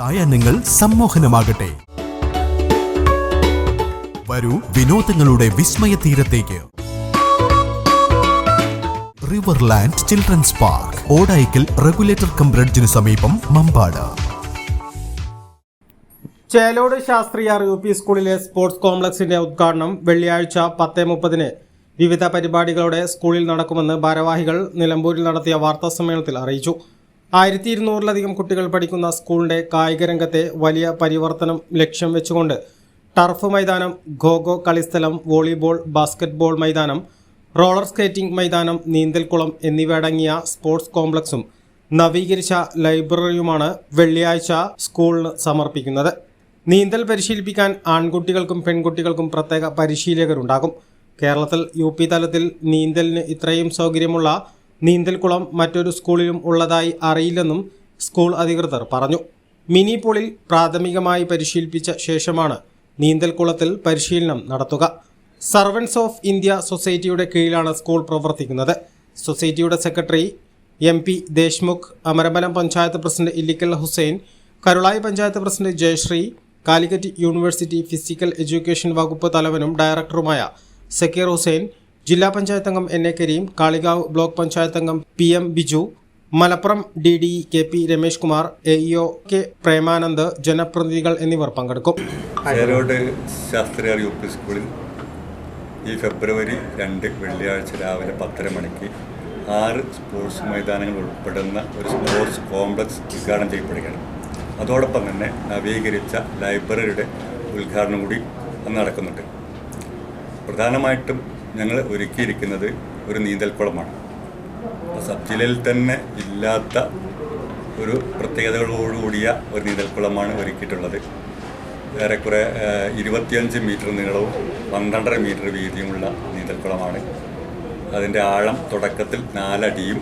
സായാഹ്നങ്ങൾ സമ്മോഹനമാകട്ടെ. വരൂ വിനോദങ്ങളുടെ വിസ്മയ തീരത്തേക്ക്. River land children's park Odayikkal regulator cum ബ്രിഡ്ജിന് സമീപം മമ്പാട്. ചേലോട് ശാസ്ത്രിയാർ യു പി സ്കൂളിലെ സ്പോർട്സ് കോംപ്ലക്സിന്റെ ഉദ്ഘാടനം വെള്ളിയാഴ്ച പത്ത് മുപ്പതിന്. വിവിധ പരിപാടികളോടെ സ്കൂളിൽ നടക്കുമെന്ന് ഭാരവാഹികൾ നിലമ്പൂരിൽ നടത്തിയ വാർത്താ സമ്മേളനത്തിൽ അറിയിച്ചു. ആയിരത്തി ഇരുന്നൂറിലധികം കുട്ടികൾ പഠിക്കുന്ന സ്കൂളിന്റെ കായിക രംഗത്തെ വലിയ പരിവർത്തനം ലക്ഷ്യം വെച്ചുകൊണ്ട് ടർഫ് മൈതാനം ഖോഖോ കളിസ്ഥലം വോളിബോൾ ബാസ്കറ്റ്ബോൾ മൈതാനം റോളർ സ്കേറ്റിംഗ് മൈതാനം നീന്തൽക്കുളം എന്നിവയടങ്ങിയ സ്പോർട്സ് കോംപ്ലക്സും നവീകരിച്ച ലൈബ്രറിയുമാണ് വെള്ളിയാഴ്ച സ്കൂളിന് സമർപ്പിക്കുന്നത്. നീന്തൽ പരിശീലിപ്പിക്കാൻ ആൺകുട്ടികൾക്കും പെൺകുട്ടികൾക്കും പ്രത്യേക പരിശീലകരുണ്ടാകും. കേരളത്തിൽ യു തലത്തിൽ നീന്തലിന് ഇത്രയും സൗകര്യമുള്ള നീന്തൽക്കുളം മറ്റൊരു സ്കൂളിലും ഉള്ളതായി അറിയില്ലെന്നും സ്കൂൾ അധികൃതർ പറഞ്ഞു. മിനി പൂളിൽ പ്രാഥമികമായി പരിശീലിപ്പിച്ച ശേഷമാണ് നീന്തൽക്കുളത്തിൽ പരിശീലനം നടത്തുക. സർവൻസ് ഓഫ് ഇന്ത്യ സൊസൈറ്റിയുടെ കീഴിലാണ് സ്കൂൾ പ്രവർത്തിക്കുന്നത്. സൊസൈറ്റിയുടെ secretary M P Deshmukh Amarambalam panchayat president Illikkal Hussain Karulai panchayat president Jayasree Calicut university physical education വകുപ്പ് തലവനും ഡയറക്ടറുമായ സക്കീർ ഹുസൈൻ ജില്ലാ പഞ്ചായത്ത് അംഗം N A Kareem Kalikavu block panchayat അംഗം P M Biju Malappuram D D K P Ramesh Kumar A EO K Premanand ജനപ്രതിനിധികൾ എന്നിവർ പങ്കെടുക്കും. ചേരോട് ശാസ്ത്രിയാർ U P സ്കൂളിൽ ഈ ഫെബ്രുവരി രണ്ട് വെള്ളിയാഴ്ച രാവിലെ പത്തര മണിക്ക് ആറ് സ്പോർട്സ് മൈതാനങ്ങൾ ഉൾപ്പെടുന്ന ഒരു സ്പോർട്സ് കോംപ്ലക്സ് ഉദ്ഘാടനം ചെയ്യപ്പെടുകയാണ്. അതോടൊപ്പം തന്നെ നവീകരിച്ച ലൈബ്രറിയുടെ ഉദ്ഘാടനം കൂടി അന്ന് നടക്കുന്നുണ്ട്. പ്രധാനമായിട്ടും ഞങ്ങൾ ഒരുക്കിയിരിക്കുന്നത് ഒരു നീന്തൽക്കുളമാണ് സബ് ജില്ലയിൽ തന്നെ ഇല്ലാത്ത ഒരു പ്രത്യേകതകളോടുകൂടിയ ഒരു നീന്തൽക്കുളമാണ് ഒരുക്കിയിട്ടുള്ളത്. ഏറെക്കുറെ ഇരുപത്തിയഞ്ച് മീറ്റർ നീളവും പന്ത്രണ്ടര മീറ്റർ വീതിയുമുള്ള നീന്തൽക്കുളമാണ് അതിന്റെ ആഴം തുടക്കത്തിൽ നാലടിയും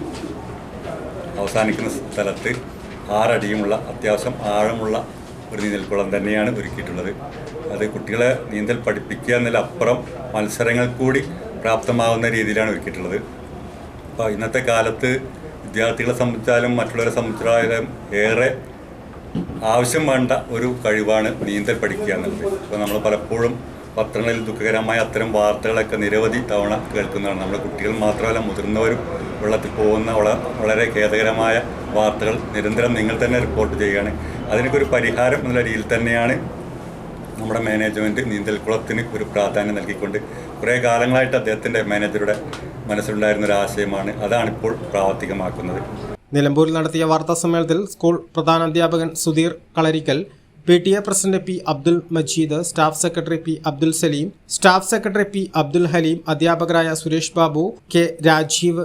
അവസാനിക്കുന്ന സ്ഥലത്ത് ആറടിയുമുള്ള അത്യാവശ്യം ആഴമുള്ള ഒരു നീന്തൽക്കുളം തന്നെയാണ് ഒരുക്കിയിട്ടുള്ളത്. അത് കുട്ടികളെ നീന്തൽ പഠിപ്പിക്കുക എന്നതിലപ്പുറം മത്സരങ്ങൾ കൂടി പ്രാപ്തമാകുന്ന രീതിയിലാണ് ഒരുക്കിയിട്ടുള്ളത്. അപ്പോൾ ഇന്നത്തെ കാലത്ത് വിദ്യാർത്ഥികളെ സംബന്ധിച്ചാലും മറ്റുള്ളവരെ സംബന്ധിച്ചാലും ഏറെ ആവശ്യം വേണ്ട ഒരു കഴിവാണ് നീന്തൽ പഠിക്കുക എന്നുള്ളത്. ഇപ്പോൾ നമ്മൾ പലപ്പോഴും പത്രങ്ങളിൽ ദുഃഖകരമായ അത്തരം വാർത്തകളൊക്കെ നിരവധി തവണ കേൾക്കുന്നതാണ്. നമ്മുടെ കുട്ടികൾ മാത്രമല്ല മുതിർന്നവരും വെള്ളത്തിൽ പോകുന്ന വള- വളരെ ഖേദകരമായ വാർത്തകൾ നിരന്തരം നിങ്ങൾ തന്നെ റിപ്പോർട്ട് ചെയ്യുകയാണ്. അതിനൊക്കെ ഒരു പരിഹാരം എന്നുള്ള രീതിയിൽ തന്നെയാണ് നമ്മുടെ മാനേജ്മെന്റ് നീന്തൽക്കുളത്തിന് ഒരു പ്രാധാന്യം നൽകിക്കൊണ്ട് കുറേ കാലങ്ങളായിട്ട് അദ്ദേഹത്തിന്റെ മാനേജറുടെ മനസ്സിലുണ്ടായിരുന്ന ഒരു ആശയമാണ്. അതാണിപ്പോൾ പ്രാവർത്തികമാക്കുന്നത്. നിലമ്പൂരിൽ നടത്തിയ വാർത്താ സമ്മേളനത്തിൽ സ്കൂൾ പ്രധാന അധ്യാപകൻ Sudheer Kalarikkal P T A president P Abdul Majeed staff secretary P Abdul Saleem staff secretary P Abdul Haleem അധ്യാപകരായ Suresh Babu K Rajeev